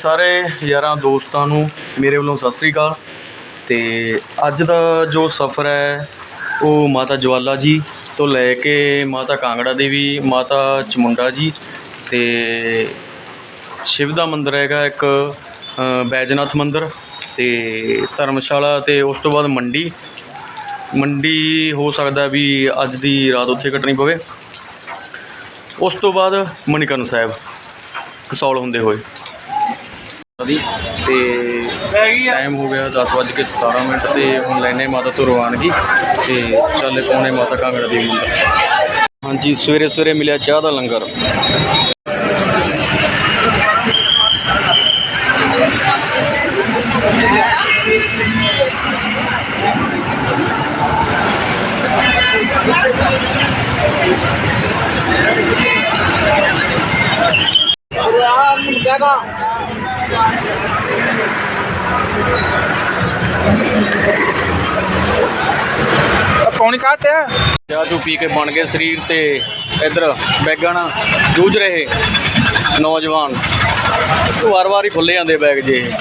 ਸਾਰੇ ਯਾਰਾਂ ਦੋਸਤਾਂ ਨੂੰ ਮੇਰੇ ਵੱਲੋਂ ਸਤਿ ਸ੍ਰੀ ਅਕਾਲ। ਤੇ ਅੱਜ ਦਾ ਜੋ ਸਫ਼ਰ ਹੈ, ਉਹ ਮਾਤਾ ਜਵਾਲਾ ਜੀ ਤੋਂ ਲੈ ਕੇ ਮਾਤਾ ਕਾਂਗੜਾ ਦੇਵੀ, ਮਾਤਾ ਚਮੁੰਡਾ ਜੀ ਤੇ ਸ਼ਿਵ ਦਾ ਮੰਦਿਰ ਹੈਗਾ ਇੱਕ ਬੈਜਨਾਥ ਮੰਦਿਰ ਤੇ ਧਰਮਸ਼ਾਲਾ ਤੇ ਉਸ ਤੋਂ ਬਾਅਦ ਮੰਡੀ। ਮੰਡੀ ਹੋ ਸਕਦਾ ਵੀ ਅੱਜ ਦੀ ਰਾਤ ਉੱਥੇ ਕੱਟਣੀ ਪਵੇ। ਉਸ ਤੋਂ ਬਾਅਦ ਮਣੀਕਰਨ ਸਾਹਿਬ ਕਸੌਲ ਹੁੰਦੇ ਹੋਏ। ਦੀ ਤੇ ਟਾਈਮ ਹੋ ਗਿਆ 10:17 ਮਿੰਟ ਤੇ ਹੁਣ ਲੈਨੇ ਮਾਤਾ ਤੋਂ ਰਵਾਨਗੀ ਤੇ ਚੱਲੇ ਪੌਣੇ ਮਾਤਾ ਕਾਂਗੜਾ ਦੇਵੀ ਮੰਦਰ। ਹਾਂਜੀ, ਸਵੇਰੇ ਸਵੇਰੇ ਮਿਲਿਆ ਚਾਹ ਦਾ ਲੰਗਰ। ਪੌਣੀ ਚਾਹ ਚੂ ਪੀ ਕੇ ਬਣ ਗਏ ਸਰੀਰ ਤੇ ਇਧਰ ਬੈਗਾਂ ਨਾਲ ਜੂਝ ਰਹੇ ਨੌਜਵਾਨ। ਵਾਰ-ਵਾਰ ਹੀ ਖੁੱਲੇ ਜਾਂਦੇ ਬੈਗ ਜੇ।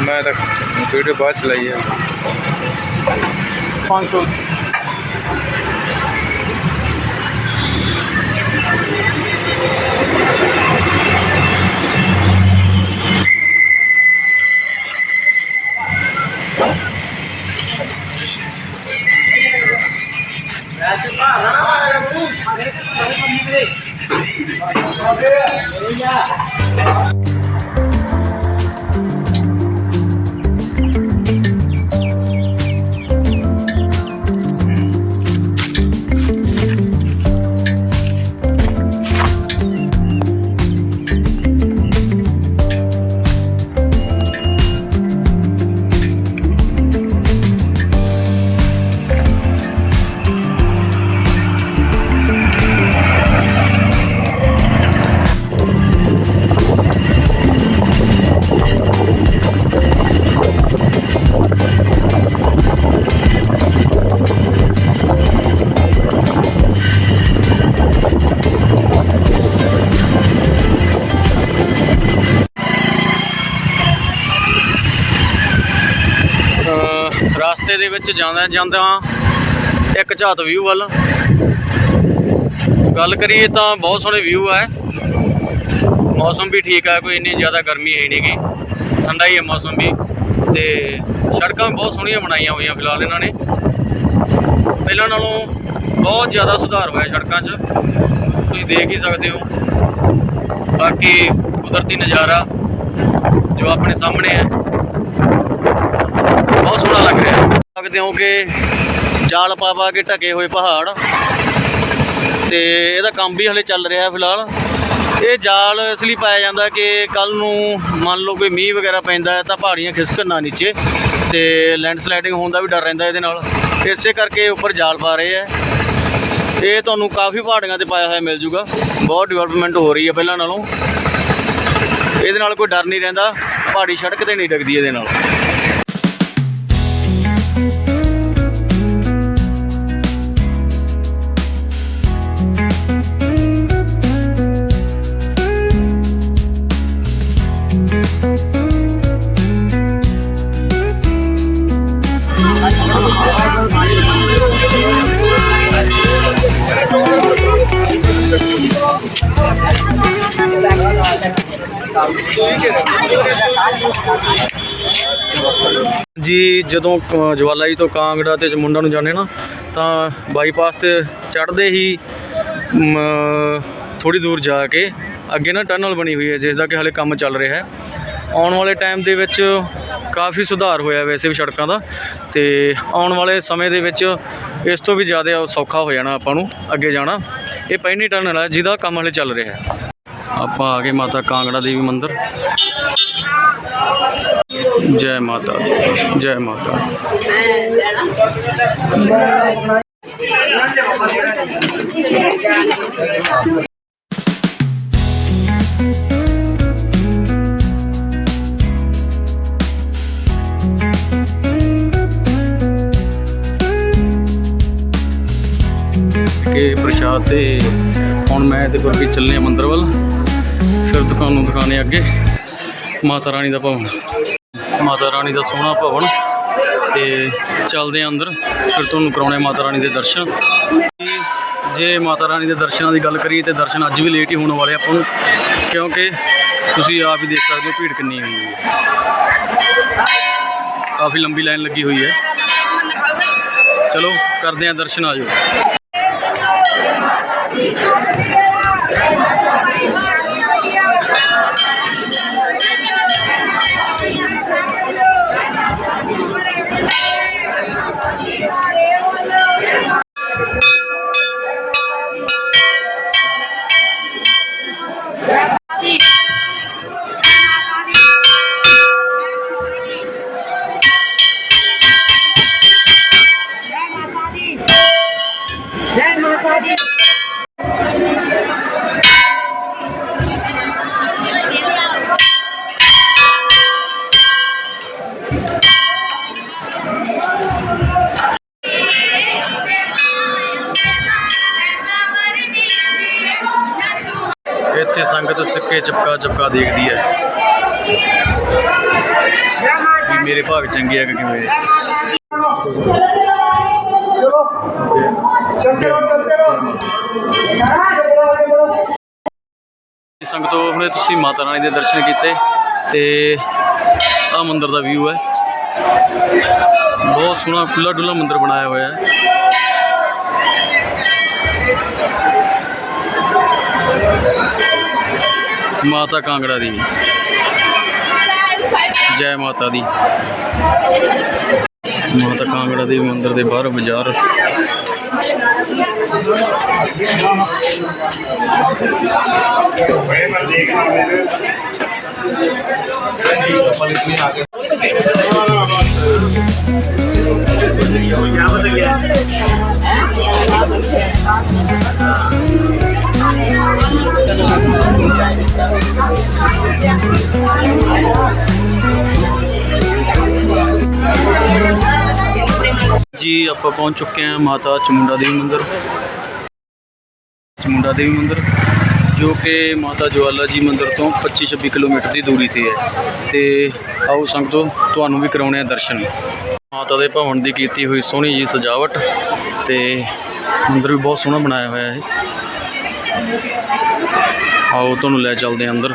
ਮੈਂ ਤਾਂ ਵੀਡੀਓ ਬਾਅਦ ਚਲਾਈ ਹੈ 500 Yeah. ਵਿੱਚ ਜਾਂਦਾ ਜਾਂਦਾ ਇੱਕ ਝਾਤ ਵਿਊ ਵੱਲ। ਗੱਲ ਕਰੀਏ ਤਾਂ ਬਹੁਤ ਸੋਹਣੇ ਵਿਊ ਹੈ ਮੌਸਮ ਵੀ ਠੀਕ ਹੈ ਕੋਈ ਇੰਨੀ ਜ਼ਿਆਦਾ ਗਰਮੀ ਹੈ ਨਹੀਂਗੀ ਠੰਡਾ ਹੀ ਹੈ ਮੌਸਮ ਵੀ। ਤੇ ਸੜਕਾਂ ਵੀ ਬਹੁਤ ਸੋਹਣੀਆਂ ਬਣਾਈਆਂ ਹੋਈਆਂ ਫਿਲਹਾਲ ਇਹਨਾਂ ਨੇ। ਪਹਿਲਾਂ ਨਾਲੋਂ ਬਹੁਤ ਜ਼ਿਆਦਾ ਸੁਧਾਰ ਹੋਇਆ ਸੜਕਾਂ 'ਚ। ਤੁਸੀਂ ਦੇਖ ਹੀ ਸਕਦੇ ਹੋ। ਬਾਕੀ ਕੁਦਰਤੀ ਨਜ਼ਾਰਾ ਜੋ ਆਪਣੇ ਸਾਹਮਣੇ ਹੈ। ਬਹੁਤ ਸੋਹਣਾ ਲੱਗ ਰਿਹਾ। ਸਕਦੇ ਹੋ ਕਿ ਜਾਲ ਪਾ ਪਾ ਕੇ ਢਕੇ ਹੋਏ ਪਹਾੜ। ਤੇ ਇਹਦਾ ਕੰਮ ਵੀ ਹਲੇ ਚੱਲ ਰਿਹਾ ਫਿਲਹਾਲ। ਇਹ ਜਾਲ ਇਸ ਲਈ ਪਾਇਆ ਜਾਂਦਾ ਕਿ ਕੱਲ ਨੂੰ ਮੰਨ ਲਓ ਕੋਈ ਮੀਂਹ ਵਗੈਰਾ ਪੈਂਦਾ ਹੈ ਤਾਂ ਪਹਾੜੀਆਂ ਖਿਸਕਣ ਨਾ ਨੀਚੇ। ਤੇ ਲੈਂਡਸਲਾਈਡਿੰਗ ਹੋਣ ਦਾ ਵੀ ਡਰ ਰਹਿੰਦਾ ਇਹਦੇ ਨਾਲ। ਇਸੇ ਕਰਕੇ ਉੱਪਰ ਜਾਲ ਪਾ ਰਹੇ ਆ ਇਹ ਤੁਹਾਨੂੰ ਕਾਫੀ ਪਹਾੜੀਆਂ ਤੇ ਪਾਇਆ ਹੋਇਆ ਮਿਲ ਜੂਗਾ। ਬਹੁਤ ਡਿਵੈਲਪਮੈਂਟ ਹੋ ਰਹੀ ਹੈ ਪਹਿਲਾਂ ਨਾਲੋਂ। ਇਹਦੇ ਨਾਲ ਕੋਈ ਡਰ ਨਹੀਂ ਰਹਿੰਦਾ। ਪਹਾੜੀ ਸੜਕ ਤੇ ਨਹੀਂ ਡਗਦੀ ਇਹਦੇ ਨਾਲ। ਜੀ, ਜਦੋਂ ਜਵਾਲਾ ਜੀ ਤੋਂ ਕਾਂਗੜਾ ਤੇ ਜਮੁੰਡਾ ਨੂੰ ਜਾਂਦੇ ਨਾ, ਤਾਂ ਬਾਈਪਾਸ ਤੇ ਚੜ੍ਹਦੇ ਹੀ ਥੋੜੀ ਦੂਰ ਜਾ ਕੇ ਅੱਗੇ ਨਾ ਟਨਲ ਬਣੀ ਹੋਈ ਹੈ ਜਿਸ ਦਾ ਕਿ ਹਾਲੇ ਕੰਮ ਚੱਲ ਰਿਹਾ ਹੈ। ਆਉਣ ਵਾਲੇ ਟਾਈਮ ਦੇ ਵਿੱਚ ਕਾਫੀ ਸੁਧਾਰ ਹੋਇਆ ਵੈਸੇ ਵੀ ਸੜਕਾਂ ਦਾ, ਤੇ ਆਉਣ ਵਾਲੇ ਸਮੇਂ ਦੇ ਵਿੱਚ ਇਸ ਤੋਂ ਵੀ ਜ਼ਿਆਦਾ ਸੌਖਾ ਹੋ ਜਾਣਾ ਆਪਾਂ ਨੂੰ, ਅੱਗੇ ਜਾਣਾ। ਇਹ ਪਹਿਲੀ ਟਨਲ ਹੈ ਜਿਹਦਾ ਕੰਮ ਹਾਲੇ ਚੱਲ ਰਿਹਾ ਹੈ। ਆਪਾਂ ਆ ਗਏ ਮਾਤਾ ਕਾਂਗੜਾ ਦੇਵੀ ਮੰਦਿਰ। ਜੈ ਮਾਤਾ ਜੈ ਮਾਤਾ। ਕੇ ਪ੍ਰਸ਼ਾਦ ਤੇ ਹੁਣ ਮੈਂ ਤੇ ਗੁਰਪ੍ਰੀਤ ਚੱਲੇ ਆ ਮੰਦਰ ਵੱਲ। ਫਿਰ ਤੁਹਾਨੂੰ ਦਿਖਾਣੇ ਅੱਗੇ। ਮਾਤਾ ਰਾਣੀ ਦਾ ਭਵਨ। ਮਾਤਾ ਰਾਣੀ ਦਾ ਸੋਹਣਾ ਭਵਨ। ਤੇ ਚੱਲਦੇ ਆ ਅੰਦਰ। ਫਿਰ ਤੁਹਾਨੂੰ ਕਰਾਉਣੇ ਮਾਤਾ ਰਾਣੀ ਦੇ ਦਰਸ਼ਨ। ਜੇ ਮਾਤਾ ਰਾਣੀ ਦੇ ਦਰਸ਼ਨਾਂ ਦੀ ਗੱਲ ਕਰੀਏ ਤੇ ਦਰਸ਼ਨ ਅੱਜ ਵੀ ਲੇਟ ਹੀ ਹੋਣ ਵਾਲੇ ਆਪਾਂ ਨੂੰ। ਕਿਉਂਕਿ ਤੁਸੀਂ ਆਪ ਹੀ ਦੇਖ ਸਕਦੇ ਹੋ ਭੀੜ ਕਿੰਨੀ ਹੋਈ ਹੈ। ਕਾਫੀ ਲੰਬੀ ਲਾਈਨ ਲੱਗੀ ਹੋਈ ਹੈ। ਚਲੋ, ਕਰਦੇ ਆ ਦਰਸ਼ਨ ਆਜੋ ਸੰਗਤ ਸਿੱਕੇ ਚਪਕਾ ਚਪਕਾ ਦੇਖਦੀ ਹੈ। ਵੀ ਮੇਰੇ ਭਾਗ ਚੰਗੇ ਆ ਕਿ ਕਿਵੇਂ? ਸੰਗਤੋ ਹੁਣੇ ਤੁਸੀਂ ਮਾਤਾ ਰਾਣੀ ਦੇ ਦਰਸ਼ਨ ਕੀਤੇ ਤੇ ਆ ਮੰਦਿਰ ਦਾ ਵਿਊ ਹੈ। ਬਹੁਤ ਸੋਹਣਾ ਖੁੱਲਾ ਡੁੱਲਾ ਮੰਦਿਰ ਬਣਾਇਆ ਹੋਇਆ ਹੈ। ਮਾਤਾ ਕਾਂਗੜਾ ਦੀ। ਜੈ ਮਾਤਾ ਦੀ। ਮਾਤਾ ਕਾਂਗੜਾ ਦੇਵੀ ਮੰਦਿਰ ਦੇ ਬਾਹਰ ਬਾਜ਼ਾਰ। ਜੀ, ਆਪਾਂ ਪਹੁੰਚ ਚੁੱਕੇ ਹਾਂ ਮਾਤਾ ਚਮੁੰਡਾ ਦੇਵੀ ਮੰਦਿਰ। ਚਮੁੰਡਾ ਦੇਵੀ ਮੰਦਿਰ, ਜੋ ਕਿ ਮਾਤਾ ਜਵਾਲਾ ਜੀ ਮੰਦਿਰ ਤੋਂ 25-26 ਕਿਲੋਮੀਟਰ ਦੀ ਦੂਰੀ ਤੇ ਹੈ। ਤੇ ਆਓ ਸੰਗਤੋ ਤੁਹਾਨੂੰ ਵੀ ਕਰਾਉਣੇ ਆ ਦਰਸ਼ਨ। ਮਾਤਾ ਦੇ ਭਵਨ ਦੀ ਕੀਤੀ ਹੋਈ ਸੋਹਣੀ ਜੀ ਸਜਾਵਟ ਤੇ ਮੰਦਿਰ ਵੀ ਬਹੁਤ ਸੋਹਣਾ ਬਣਾਇਆ ਹੋਇਆ ਹੈ। ਆਓ ਤੁਹਾਨੂੰ ਲੈ ਚੱਲਦੇ ਹਾਂ ਅੰਦਰ।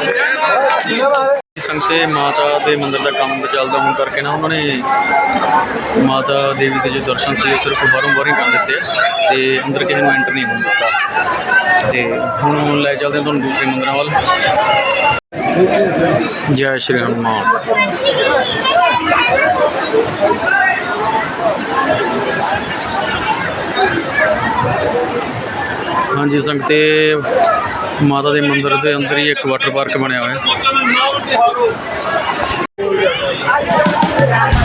ਸੰਗਤੇ ਮਾਤਾ ਦੇ ਮੰਦਿਰ ਦਾ ਕੰਮ ਚੱਲਦਾ ਹੋਣ ਕਰਕੇ ਨਾ ਉਹਨਾਂ ਨੇ ਮਾਤਾ ਦੇਵੀ ਦੇ ਜੋ ਦਰਸ਼ਨ ਸੀ ਉਹ ਸਿਰਫ ਬਾਹਰੋਂ ਬਾਹਰ ਹੀ ਕਰ ਦਿੱਤੇ ਆ ਤੇ ਅੰਦਰ ਕਿਸੇ ਨੂੰ ਐਂਟਰ ਨਹੀਂ ਹੋਣ ਦਿੱਤਾ। ਤੇ ਹੁਣ ਲੈ ਚੱਲਦੇ ਹਾਂ ਤੁਹਾਨੂੰ ਦੂਸਰੇ ਮੰਦਿਰਾਂ ਵੱਲ। ਜੈ ਸ਼੍ਰੀ ਹਨੂਮਾਨ ਹਾਂਜੀ ਸੰਗਤੇ ਮਾਤਾ ਦੇ ਮੰਦਿਰ ਦੇ ਅੰਦਰ ਹੀ ਇੱਕ ਵਾਟਰ ਪਾਰਕ ਬਣਿਆ ਹੋਇਆ। ਹੈ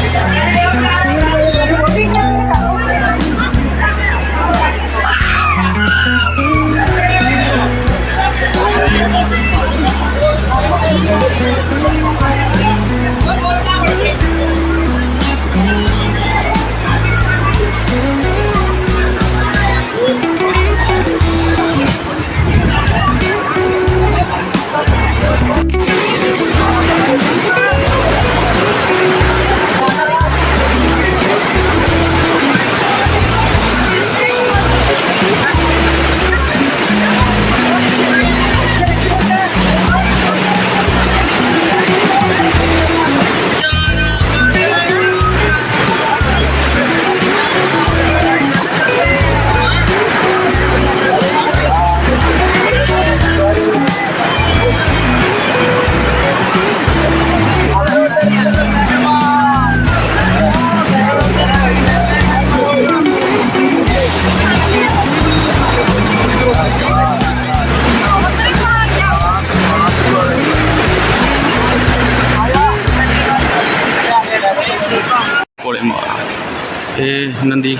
ਇਹ ਨੰਦੀ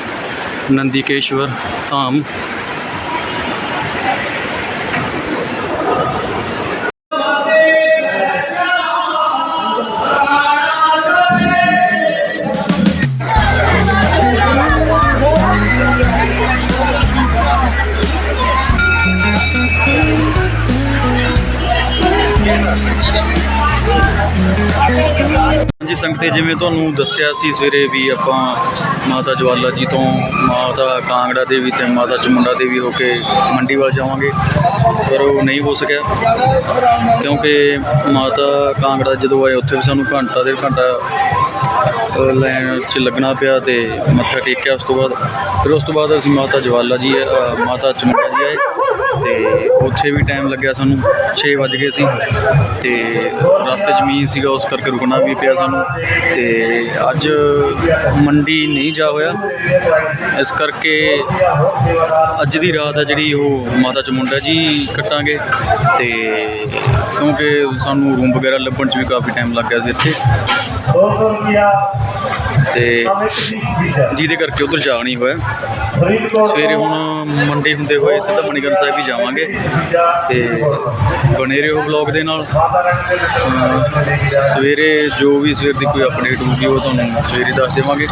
ਨੰਦੀਕੇਸ਼ਵਰ ਧਾਮ ਸੰਗਤੇ ਜਿਵੇਂ ਤੁਹਾਨੂੰ ਦੱਸਿਆ ਸੀ ਸਵੇਰੇ ਵੀ ਆਪਾਂ ਮਾਤਾ ਜਵਾਲਾ ਜੀ ਤੋਂ ਮਾਤਾ ਕਾਂਗੜਾ ਦੇਵੀ ਤੇ ਮਾਤਾ ਚਮੁੰਡਾ ਦੇਵੀ ਹੋ ਕੇ ਮੰਡੀ ਵੱਲ ਜਾਵਾਂਗੇ ਪਰ ਉਹ ਨਹੀਂ ਹੋ ਸਕਿਆ। ਕਿਉਂਕਿ ਮਾਤਾ ਕਾਂਗੜਾ ਜਦੋਂ ਆਏ ਉੱਥੇ ਵੀ ਸਾਨੂੰ ਘੰਟਾ ਡੇਢ ਘੰਟਾ ਅ, ਲਾਈਨ 'ਚ ਲੱਗਣਾ ਪਿਆ ਤੇ ਮੱਥਾ ਟੇਕਿਆ ਉਸ ਤੋਂ ਬਾਅਦ। ਫਿਰ ਉਸ ਤੋਂ ਬਾਅਦ ਅਸੀਂ ਮਾਤਾ ਜਵਾਲਾ ਜੀ ਮਾਤਾ ਚਮੁੰਡਾ ਜੀ ਆਏ। ਤੇ ਉੱਥੇ ਵੀ ਟਾਈਮ ਲੱਗਿਆ ਸਾਨੂੰ 6 ਵੱਜ ਗਏ ਸੀ ਤੇ ਰਸਤੇ 'ਚ ਮੀਂਹ ਸੀਗਾ, ਉਸ ਕਰਕੇ ਰੁਕਣਾ ਵੀ ਪਿਆ ਸਾਨੂੰ ਤੇ ਅੱਜ ਮੰਡੀ ਨਹੀਂ ਜਾ ਹੋਇਆ। ਇਸ ਕਰਕੇ ਅੱਜ ਦੀ ਰਾਤ ਹੈ ਜਿਹੜੀ ਉਹ ਮਾਤਾ ਚਮੁੰਡਾ ਜੀ ਕੱਟਾਂਗੇ ਤੇ ਕਿਉਂਕਿ ਸਾਨੂੰ ਰੂਮ ਵਗੈਰਾ ਲੱਭਣ 'ਚ ਵੀ ਕਾਫੀ ਟਾਈਮ ਲੱਗਿਆ ਸੀ ਇੱਥੇ। ਤੇ ਜਿਹਦੇ ਕਰਕੇ ਉਧਰ ਜਾ ਨਹੀਂ ਹੋਇਆ। ਸਵੇਰੇ ਹੁਣ ਮੰਡੇ ਹੁੰਦੇ ਹੋਏ ਸਿੱਧਾ ਮਣੀਗਨ ਸਾਹਿਬ ਹੀ ਜਾਵਾਂਗੇ। ਤੇ ਬਣੇ ਰਹੋ ਵਲੌਗ ਦੇ ਨਾਲ। ਸਵੇਰੇ ਜੋ ਵੀ ਸਵੇਰ ਦੀ ਕੋਈ ਅਪਡੇਟ ਹੋਊਗੀ, ਉਹ ਤੁਹਾਨੂੰ ਸਵੇਰੇ ਦੱਸ ਦੇਵਾਂਗੇ।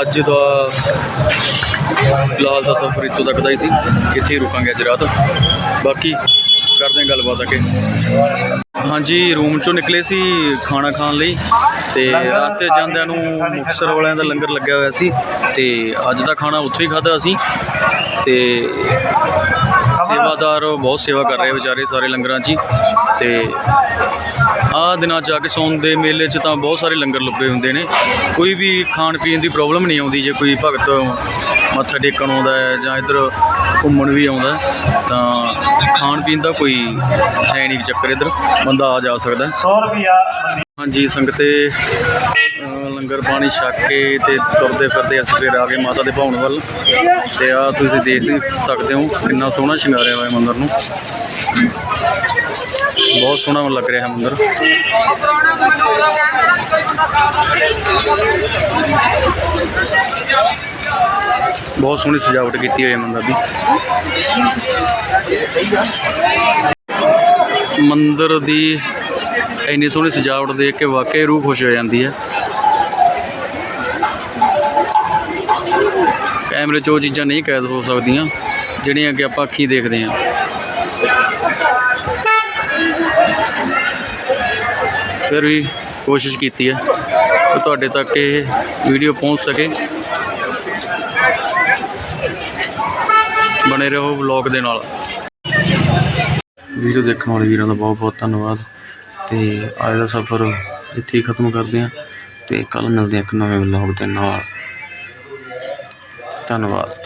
ਅੱਜ ਦਾ ਫਿਲਹਾਲ ਦਾ ਸਫ਼ਰ ਇੱਥੋਂ ਤੱਕ ਦਾ ਹੀ ਸੀ। ਇੱਥੇ ਹੀ ਰੁਕਾਂਗੇ ਅੱਜ ਰਾਤ। ਬਾਕੀ ਕਰਦੇ ਹਾਂ ਗੱਲਬਾਤ ਆ ਹਾਂਜੀ, ਰੂਮ ਚੋਂ ਨਿਕਲੇ ਸੀ ਖਾਣਾ ਖਾਣ ਲਈ ਤੇ ਰਸਤੇ ਜਾਂਦਿਆਂ ਨੂੰ ਮੁਕਤਸਰ ਵਾਲਿਆਂ ਦਾ ਲੰਗਰ ਲੱਗਿਆ ਹੋਇਆ ਸੀ ਤੇ ਅੱਜ ਦਾ ਖਾਣਾ ਉੱਥੇ ਹੀ ਖਾਧਾ ਅਸੀਂ ਤੇ ਸੇਵਾਦਾਰ ਬਹੁਤ ਸੇਵਾ ਕਰ ਰਹੇ ਵਿਚਾਰੇ ਸਾਰੇ ਲੰਗਰਾਂ 'ਚ ਹੀ ਤੇ ਆਹ ਦਿਨਾਂ 'ਚ ਆ ਕੇ ਸੌਣ ਦੇ ਮੇਲੇ 'ਚ ਤਾਂ ਬਹੁਤ ਸਾਰੇ ਲੰਗਰ ਲੱਗੇ ਹੁੰਦੇ ਨੇ। ਕੋਈ ਵੀ ਖਾਣ ਪੀਣ ਦੀ ਪ੍ਰੋਬਲਮ ਨਹੀਂ ਆਉਂਦੀ, ਜੇ ਕੋਈ ਭਗਤ ਮੱਥਾ ਟੇਕਣ ਆਉਂਦਾ ਹੈ ਜਾਂ ਇੱਧਰ ਘੁੰਮਣ ਵੀ ਆਉਂਦਾ ਤਾਂ ਖਾਣ ਪੀਣ ਦਾ ਕੋਈ ਹੈ ਨਹੀਂ ਚੱਕਰ ਇੱਧਰ। ਬੰਦਾ ਆ ਜਾ ਸਕਦਾ। 100 ਰੁਪਿਆ ਹਾਂਜੀ ਸੰਗਤੇ ਲੰਗਰ ਪਾਣੀ ਛੱਕ ਕੇ ਤੇ ਤੁਰਦੇ ਫਿਰਦੇ ਅਸੀਂ ਫਿਰ ਆ ਗਏ ਮਾਤਾ ਦੇ ਭਵਨ ਵੱਲ। ਤੇ ਆ ਤੁਸੀਂ ਦੇਖ ਸਕਦੇ ਹੋ ਕਿੰਨਾ ਸੋਹਣਾ ਸ਼ਿੰਗਾਰਿਆ ਹੋਇਆ ਮੰਦਰ ਨੂੰ। ਬਹੁਤ ਸੋਹਣਾ ਲੱਗ ਰਿਹਾ ਹੈ ਮੰਦਰ। ਬਹੁਤ ਸੋਹਣੀ ਸਜਾਵਟ ਕੀਤੀ ਹੋਈ ਹੈ ਮੰਦਰ ਦੀ। ਮੰਦਿਰ ਦੀ ਇੰਨੀ ਸੋਹਣੀ ਸਜਾਵਟ ਦੇਖ ਕੇ ਵਾਕਈ ਰੂਹ ਖੁਸ਼ ਹੋ ਜਾਂਦੀ ਹੈ। ਕੈਮਰੇ 'ਚ ਉਹ ਚੀਜ਼ਾਂ ਨਹੀਂ ਕੈਦ ਹੋ ਸਕਦੀਆਂ, ਜਿਹੜੀਆਂ ਕਿ ਆਪਾਂ ਅੱਖੀਂ ਦੇਖਦੇ ਹਾਂ। ਫਿਰ ਵੀ ਕੋਸ਼ਿਸ਼ ਕੀਤੀ ਹੈ ਕਿ ਤੁਹਾਡੇ ਤੱਕ ਇਹ ਵੀਡੀਓ ਪਹੁੰਚ ਸਕੇ। ਬਣੇ ਰਹੋ ਵਲੌਗ ਦੇ ਨਾਲ। ਵੀਡੀਓ ਦੇਖਣ ਵਾਲੇ ਵੀਰਾਂ ਦਾ ਬਹੁਤ ਬਹੁਤ ਧੰਨਵਾਦ। ਤੇ ਅੱਜ ਦਾ ਸਫ਼ਰ ਇੱਥੇ ਹੀ ਖਤਮ ਕਰਦੇ ਹਾਂ ਤੇ ਕੱਲ ਮਿਲਦੇ ਹਾਂ ਇੱਕ ਨਵੇਂ ਵਲੌਗ ਦੇ ਨਾਲ। ਧੰਨਵਾਦ।